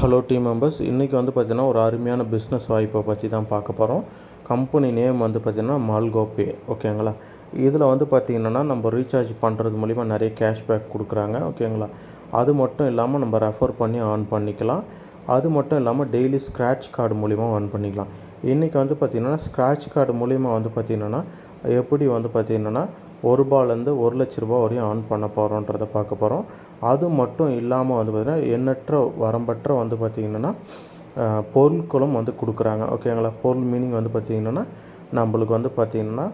Hello team members இன்றைக்கி வந்து பார்த்திங்கன்னா ஒரு அருமையான பிஸ்னஸ் வாய்ப்பை பற்றி தான் பார்க்க போகிறோம் கம்பெனி நேம் வந்து பார்த்திங்கன்னா மால்கோபே ஓகேங்களா இதில் வந்து பார்த்திங்கன்னா நம்ம ரீசார்ஜ் பண்ணுறது மூலிமா நிறைய கேஷ்பேக் கொடுக்குறாங்க ஓகேங்களா அது மட்டும் இல்லாமல் நம்ம ரெஃபர் பண்ணி ஆன் பண்ணிக்கலாம். அது மட்டும் இல்லாமல் டெய்லி ஸ்க்ராட்ச் கார்டு மூலிமா ஆன் பண்ணிக்கலாம். இன்றைக்கி வந்து பார்த்திங்கன்னா ஸ்க்ராட்ச் கார்டு மூலிமா வந்து பார்த்திங்கன்னா எப்படி வந்து பார்த்திங்கன்னா ஒரு ரூபாலேருந்து ஒரு லட்ச ரூபா வரையும் ஆன் பண்ண போகிறோன்றதை பார்க்க போகிறோம் அது மட்டும் இல்லாமல் வந்து பார்த்திங்கன்னா எண்ணற்ற வரம்பற்ற வந்து பார்த்திங்கன்னா பொருட்களும் வந்து கொடுக்குறாங்க. ஓகேங்களா பொருள் மீனிங் வந்து பார்த்திங்கன்னா நம்மளுக்கு வந்து பார்த்திங்கன்னா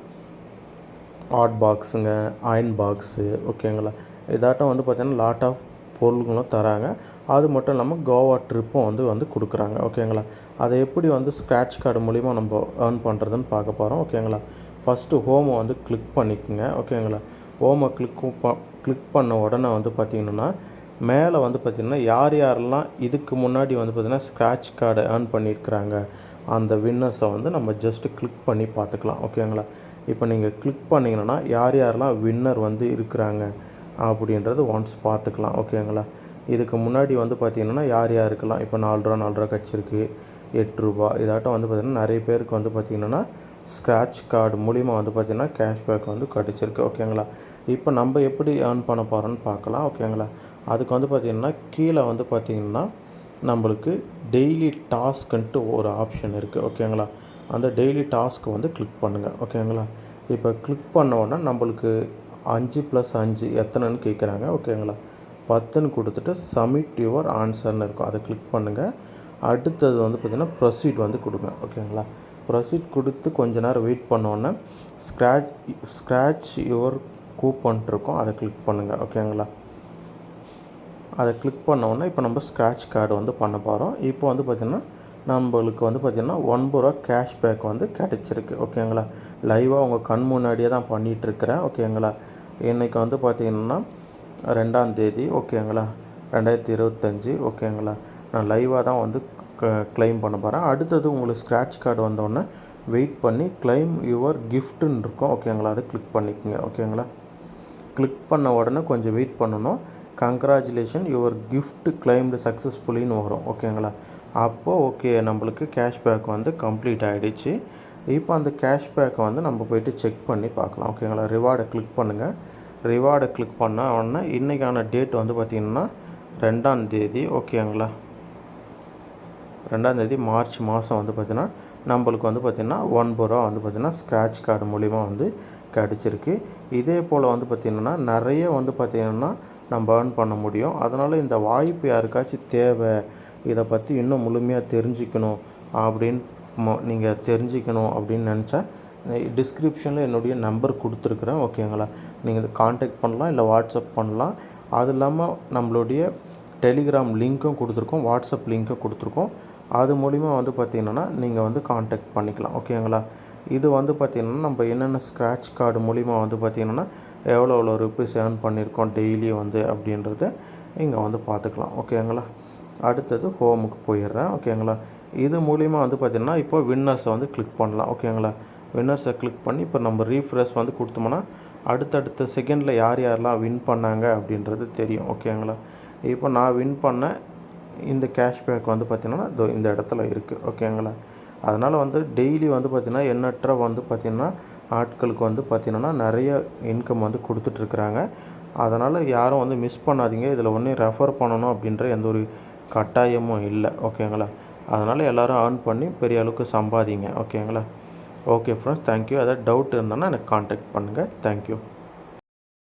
ஹாட் பாக்ஸுங்க அயன் பாக்ஸு ஓகேங்களா இதாட்டம் வந்து பார்த்திங்கன்னா லாட் ஆஃப் பொருள்களும் தராங்க. அது மட்டும் இல்லாமல் கோவா ட்ரிப்பும் வந்து வந்து கொடுக்குறாங்க. ஓகேங்களா அதை எப்படி வந்து ஸ்க்ராட்ச் கார்டு மூலிமா நம்ம ஏர்ன் பண்ணுறதுன்னு பார்க்க போகிறோம் ஓகேங்களா ஃபஸ்ட்டு ஹோமை வந்து கிளிக் பண்ணிக்கோங்க. ஓகேங்களா ஹோமை கிளிக்கும் ப கிளிக் பண்ண உடனே வந்து பார்த்திங்கன்னா மேலே வந்து பார்த்திங்கன்னா யார் யாரெல்லாம் இதுக்கு முன்னாடி வந்து பார்த்திங்கன்னா ஸ்க்ராட்ச் கார்டை ஏர்ன் பண்ணியிருக்கிறாங்க அந்த வின்னர்ஸை வந்து நம்ம ஜஸ்ட்டு கிளிக் பண்ணி பார்த்துக்கலாம் ஓகேங்களா இப்போ நீங்கள் கிளிக் பண்ணிங்கன்னா யார் யாரெல்லாம் வின்னர் வந்து இருக்கிறாங்க அப்படின்றது ஒன்ஸ் பார்த்துக்கலாம் ஓகேங்களா இதுக்கு முன்னாடி வந்து பார்த்திங்கன்னா யார் யாருக்கெல்லாம் இப்போ நாலு ரூபா நாலு ரூபா கிடச்சிருக்கு எட்டு ரூபா இதாட்டம் வந்து பார்த்திங்கன்னா நிறைய பேருக்கு வந்து பார்த்திங்கன்னா ஸ்க்ராட்ச் கார்டு மூலிமா வந்து பார்த்திங்கன்னா கேஷ்பேக் வந்து கிடச்சிருக்கு ஓகேங்களா இப்போ நம்ம எப்படி ஏர்ன் பண்ண போகிறோன்னு பார்க்கலாம் ஓகேங்களா? அதுக்கு வந்து பார்த்திங்கன்னா கீழே வந்து பார்த்திங்கன்னா நம்மளுக்கு டெய்லி டாஸ்க்குன்ட்டு ஒரு ஆப்ஷன் இருக்குது ஓகேங்களா? அந்த டெய்லி டாஸ்க்கு வந்து கிளிக் பண்ணுங்கள் ஓகேங்களா? இப்போ கிளிக் பண்ண நம்மளுக்கு அஞ்சு ப்ளஸ் அஞ்சு எத்தனைன்னு கேட்குறாங்க ஓகேங்களா? பத்துன்னு கொடுத்துட்டு சப்மிட் யுவர் ஆன்சர்னு இருக்கும். அதை கிளிக் பண்ணுங்கள் அடுத்தது வந்து பார்த்திங்கன்னா ப்ரொசீட் வந்து கொடுங்க ஓகேங்களா? ப்ரொசீட் கொடுத்து கொஞ்ச நேரம் வெயிட் பண்ணோன்னே ஸ்க்ராட்ச் ஸ்க்ராட்ச் யுவர் கூப்பன் இருக்கும் அதை கிளிக் பண்ணுங்கள் ஓகேங்களா அதை கிளிக் பண்ணோன்னே இப்போ நம்ம ஸ்க்ராட்ச் கார்டு வந்து பண்ண போகிறோம் இப்போ வந்து பார்த்திங்கன்னா நம்மளுக்கு வந்து பார்த்திங்கன்னா ஒன்பது ரூபா கேஷ்பேக் வந்து கிடச்சிருக்கு ஓகேங்களா லைவாக உங்கள் கண் முன்னாடியே தான் பண்ணிகிட்ருக்கிறேன் ஓகேங்களா இன்றைக்கி வந்து பார்த்திங்கன்னா ரெண்டாம் தேதி ஓகேங்களா ரெண்டாயிரத்தி இருபத்தஞ்சி ஓகேங்களா நான் லைவாக தான் வந்து க்ளைம் பண்ண போகிறேன் அடுத்தது உங்களுக்கு ஸ்க்ராட்ச் கார்டு வந்தோடனே வெயிட் பண்ணி க்ளைம் யுவர் கிஃப்ட்டுன்னு இருக்கும் ஓகேங்களா அதை கிளிக் பண்ணிக்கோங்க ஓகேங்களா கிளிக் பண்ண உடனே கொஞ்சம் வெயிட் பண்ணணும். கங்க்ராச்சுலேஷன் யுவர் கிஃப்ட் கிளைம்டு சக்ஸஸ்ஃபுல்லின்னு வரும். ஓகேங்களா அப்போது ஓகே நம்மளுக்கு கேஷ்பேக் வந்து கம்ப்ளீட் ஆகிடுச்சு இப்போ அந்த கேஷ்பேக்கை வந்து நம்ம போயிட்டு செக் பண்ணி பார்க்கலாம். ஓகேங்களா ரிவார்டை கிளிக் பண்ணுங்கள் ரிவார்டை கிளிக் பண்ண உடனே இன்றைக்கான டேட் வந்து பார்த்திங்கன்னா ரெண்டாம் தேதி. ஓகேங்களா ரெண்டாம் தேதி மார்ச் மாதம் வந்து பார்த்திங்கன்னா நம்மளுக்கு வந்து பார்த்திங்கன்னா ஒன்பது ரூபா வந்து பார்த்திங்கன்னா ஸ்க்ராட்ச் கார்டு மூலிமா வந்து கிடச்சிருக்கு இதே போல் வந்து பார்த்திங்கன்னா நிறைய வந்து பார்த்திங்கன்னா நம்ம ஏர்ன் பண்ண முடியும். அதனால் இந்த வாய்ப்பு யாருக்காச்சும் தேவை. இதை பற்றி இன்னும் முழுமையாக தெரிஞ்சுக்கணும் அப்படின்னு நீங்கள் தெரிஞ்சுக்கணும் அப்படின்னு நினச்சா டிஸ்கிரிப்ஷனில் என்னுடைய நம்பர் கொடுத்துருக்குறேன் ஓகேங்களா? நீங்கள் காண்டாக்ட் பண்ணலாம் இல்லை வாட்ஸ்அப் பண்ணலாம். அது இல்லாமல் நம்மளுடைய டெலிகிராம் லிங்க்கும் கொடுத்துருக்கோம் வாட்ஸ்அப் லிங்க்கும் கொடுத்துருக்கோம். அது மூலிமா வந்து பார்த்திங்கன்னா நீங்கள் வந்து காண்டாக்ட் பண்ணிக்கலாம் ஓகேங்களா? இது வந்து பார்த்திங்கன்னா நம்ம என்னென்ன ஸ்க்ராட்ச் கார்டு மூலிமா வந்து பார்த்திங்கன்னா எவ்வளோ எவ்வளோ ருப்பீஸ் ஏர்ன் பண்ணியிருக்கோம் டெய்லி வந்து அப்படின்றத இங்கே வந்து பார்த்துக்கலாம். ஓகேங்களா அடுத்தது ஹோமுக்கு போயிடுறேன். ஓகேங்களா இது மூலிமா வந்து பார்த்திங்கன்னா இப்போ வின்னர்ஸை வந்து கிளிக் பண்ணலாம். ஓகேங்களா வின்னர்ஸை கிளிக் பண்ணி இப்போ நம்ம ரீஃப்ரெஷ் வந்து கொடுத்தோம்னா அடுத்தடுத்த செகண்டில் யார் யாரெல்லாம் வின் பண்ணாங்க அப்படின்றது தெரியும். ஓகேங்களா இப்போ நான் வின் பண்ண இந்த கேஷ்பேக் வந்து பார்த்திங்கன்னா இந்த இடத்துல இருக்குது ஓகேங்களா அதனால் வந்து டெய்லி வந்து பார்த்திங்கன்னா எண்ணற்ற வந்து பார்த்திங்கன்னா ஆட்களுக்கு வந்து பார்த்திங்கன்னா நிறைய இன்கம் வந்து கொடுத்துட்ருக்குறாங்க. அதனால் யாரும் வந்து மிஸ் பண்ணாதீங்க. இதில் ஒன்றும் ரெஃபர் பண்ணணும் அப்படின்ற எந்த ஒரு கட்டாயமும் இல்லை. ஓகேங்களா அதனால் எல்லோரும் ஏர்ன் பண்ணி பெரிய அளவுக்கு சம்பாதிங்க. ஓகேங்களா ஓகே ஃப்ரெண்ட்ஸ் தேங்க்யூ ஏதாவது டவுட் இருந்தோன்னா எனக்கு காண்டாக்ட் பண்ணுங்கள் தேங்க்யூ